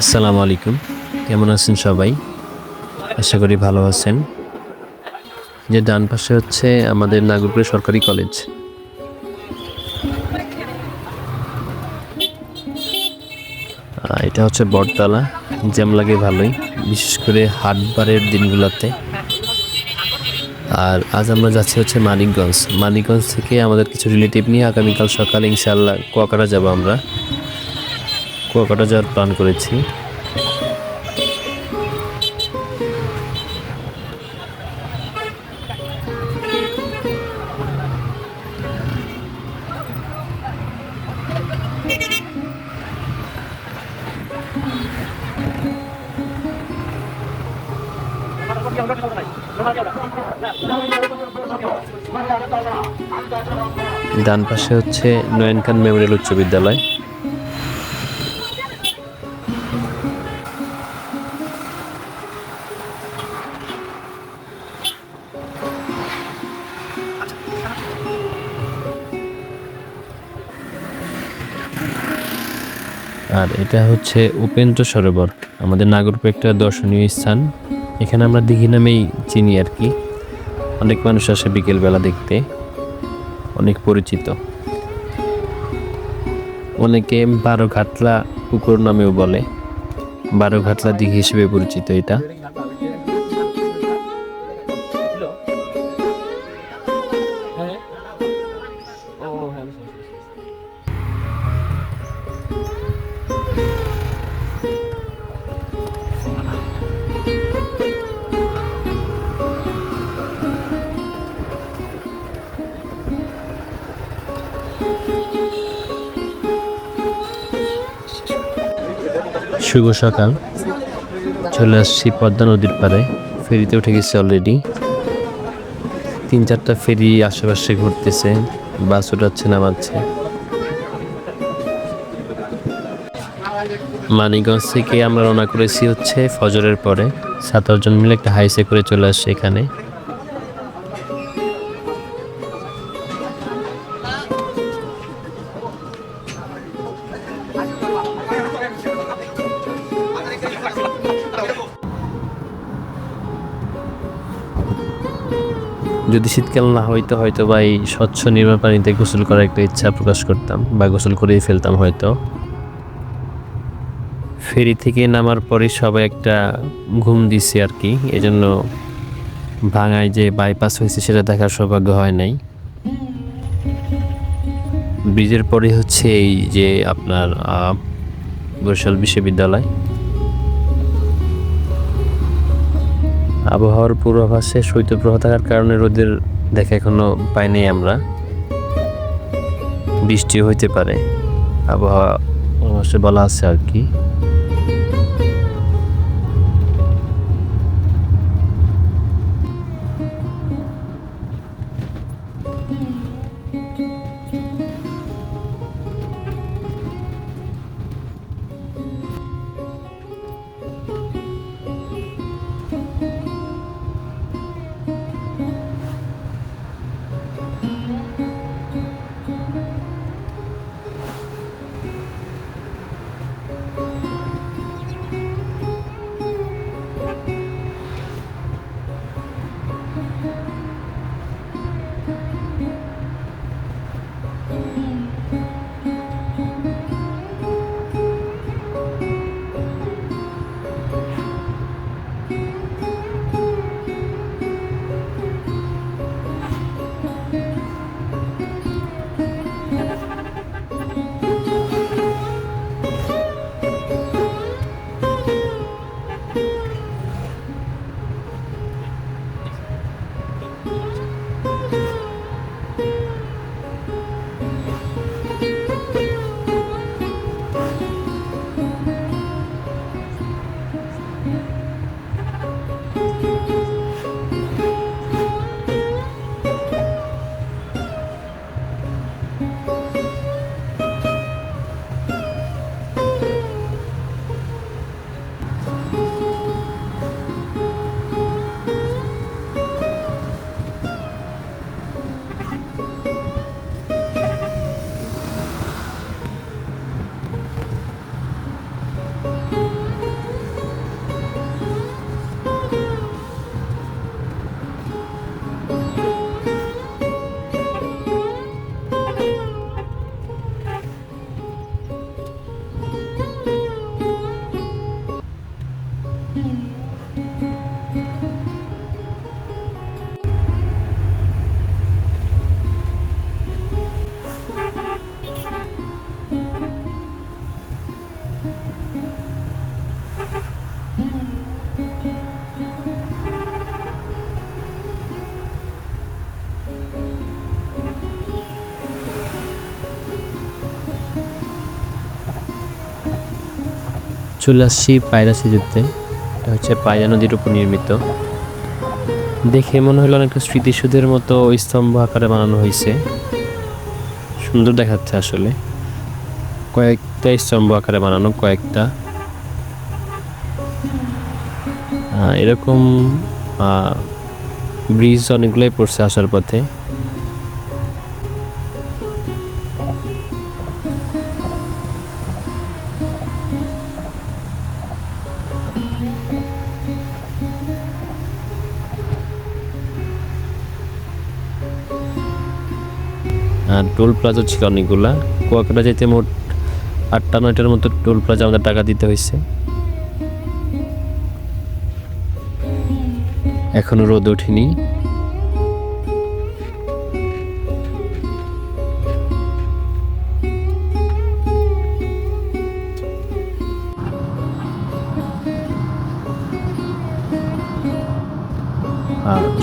আসসালামু আলাইকুম। কেমন আছেন সবাই? আশা করি ভালো আছেন। যে ডান পাশে হচ্ছে আমাদের নাগরপুর সরকারি কলেজ। এটা হচ্ছে বটতলা। জ্যাম লাগে ভালোই, বিশেষ করে হাটবারের দিনগুলোতে। আর আজ আমরা যাচ্ছি হচ্ছে মানিকগঞ্জ। মানিকগঞ্জ থেকে আমাদের কিছু রিলেটিভ নিয়ে আগামীকাল সকালে ইনশাল্লাহ কুয়াকাটা যাব আমরা। কুয়াকাটা যাওয়ার প্ল্যান করেছি। ডান পাশে হচ্ছে নয়ন খান মেমোরিয়াল উচ্চ বিদ্যালয়। আর এটা হচ্ছে উপেন্দ্র সরোবর, আমাদের নাগরপুর একটা দর্শনীয় স্থান। এখানে আমরা দিঘি নামেই চিনি আর কি। অনেক মানুষ আসে বিকেলবেলা দেখতে, অনেক পরিচিত। অনেকে বারো ঘাটলা পুকুর নামেও বলে বারো ঘাটলা দিঘি হিসেবে পরিচিত এটা। শুভ সকাল। চলে আসছি পদ্মা নদীর পাড়ে ফেরিতে উঠে গেছে অলরেডি তিন চারটা ফেরি আশেপাশে ঘুরতেছে, বাস উঠাচ্ছে, নামাচ্ছে। মানিকগঞ্জ থেকে আমরা রওনা করেছি হচ্ছে ফজরের পরে। সাত আটজন মিলে একটা হাইসে করে চলে আসছে এখানে। যদি শীতকাল না হইতো হয়তো বা এই স্বচ্ছ নির্মল পানিতে গোসল করার একটা ইচ্ছা প্রকাশ করতাম বা গোসল করেই ফেলতাম হয়তো। ফেরি থেকে নামার পরে সবাই একটা ঘুম দিছে আর কি এজন্য ভাঙায় যে বাইপাস হয়েছে সেটা দেখার সৌভাগ্য হয় নাই। ব্রিজের পরে হচ্ছে এই যে আপনার বরিশাল বিশ্ববিদ্যালয়। আবহাওয়ার পূর্বাভাসে শৈত্যপ্রবাহ থাকার কারণে রোদের দেখা এখনও পাইনি আমরা। বৃষ্টি হইতে পারে। আবহাওয়া পূর্বাভাসে বলা আছে আর কি। চলে আসছি পায়রাসি যুদ্ধে। এটা হচ্ছে পায়রা নদীর উপর নির্মিত। দেখে মনে হলো অনেকটা স্মৃতিসুধের মতো স্তম্ভ আকারে বানানো হয়েছে। সুন্দর দেখাচ্ছে আসলে। কয়েকটা স্তম্ভ আকারে বানানো, কয়েকটা। এরকম ব্রিজ অনেকগুলোই পড়ছে আসার পথে। টোল প্লাজা ছিল অনেকগুলা। কুয়াকাটা যেতে মোট আটটা, নয়টার মতো টোল প্লাজা আমাদের টাকা দিতে হয়েছে এখনও রোদ ওঠেনি।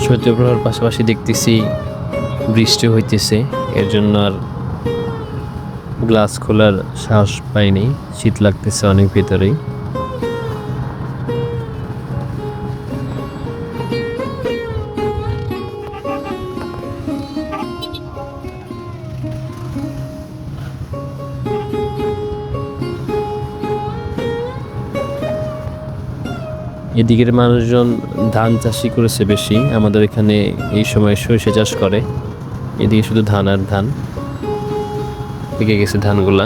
শৈত্যপ্রবাহের পাশাপাশি দেখতেছি বৃষ্টি হইতেছে এর জন্য আর গ্লাস খোলার সাহস পাইনি, শীত লাগতেছে অনেক ভিতরেই। এদিকের মানুষজন ধান চাষই করেছে বেশি, আমাদের এখানে এই সময় সরিষা চাষ করে। এদিকে শুধু ধান আর ধান। পেকে গেছে ধানগুলা।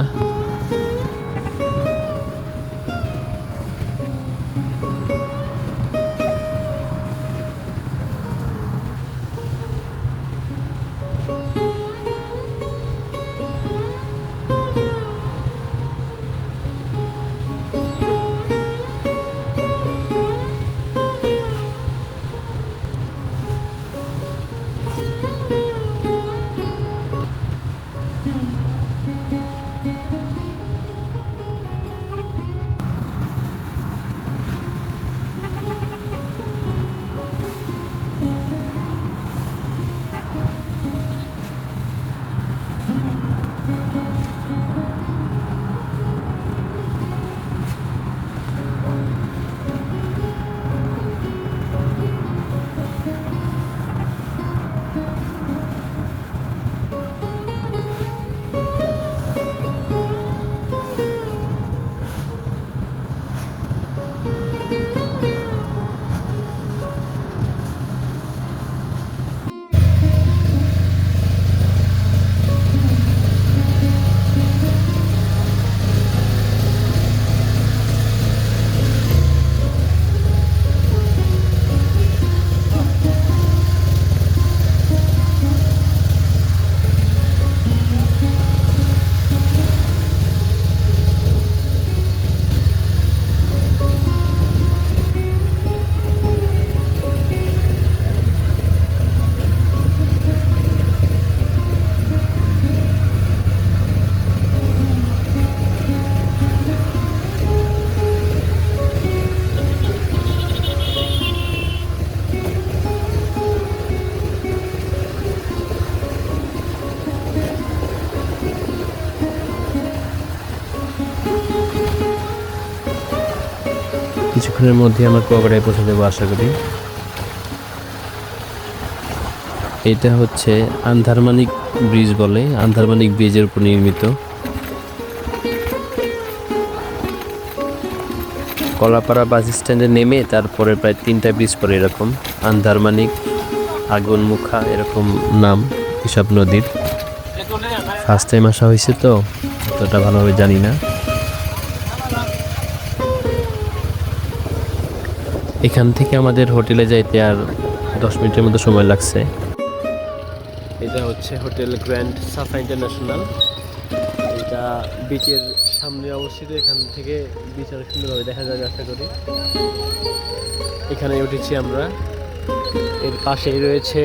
কিছুক্ষণের মধ্যে আমরা কুয়াকাটায় পৌঁছে দেবো আশা করি। এটা হচ্ছে আন্ধারমানিক ব্রিজ বলে, আন্ধারমানিক ব্রিজের উপর নির্মিত। কলাপাড়া বাস স্ট্যান্ডে নেমে তারপরে প্রায় তিনটা ব্রিজ পরে এরকম। আন্ধারমানিক, আগুনমুখা এরকম নাম এসব নদীর। ফার্স্ট টাইম আসা হয়েছে তো অতটা ভালোভাবে জানি না। এখান থেকে আমাদের হোটেলে যাইতে আর দশ মিনিটের মতো সময় লাগছে। এটা হচ্ছে হোটেল গ্র্যান্ড সাফা ইন্টারন্যাশনাল। এটা বিচের সামনে অবস্থিত। এখান থেকে বিচ অনেক সুন্দরভাবে দেখা যায় আশা করি। এখানে উঠেছি আমরা। এর পাশেই রয়েছে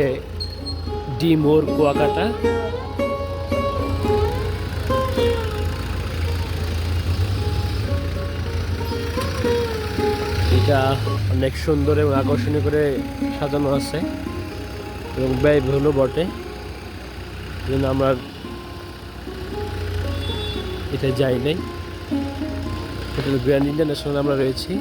ডি মোর কুয়াকাটা। এটা অনেক সুন্দর এবং আকর্ষণীয় করে সাজানো আছে এবং ব্যয়বহুলও বটে। যেন আমরা এটা যাই নাই। হোটেল গ্র্যান্ড ইন্টারন্যাশনাল আমরা রয়েছি।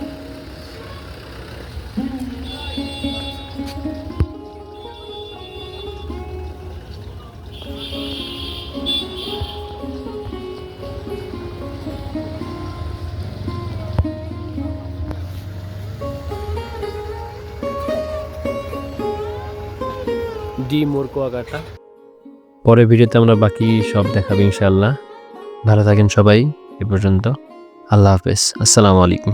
ডি মোর কুয়াকাটা পরের ভিডিওতে আমরা বাকি সব দেখাবো ইনশাল্লাহ ভালো থাকেন সবাই, এ পর্যন্ত। আল্লাহ হাফেজ। আসসালামু আলাইকুম।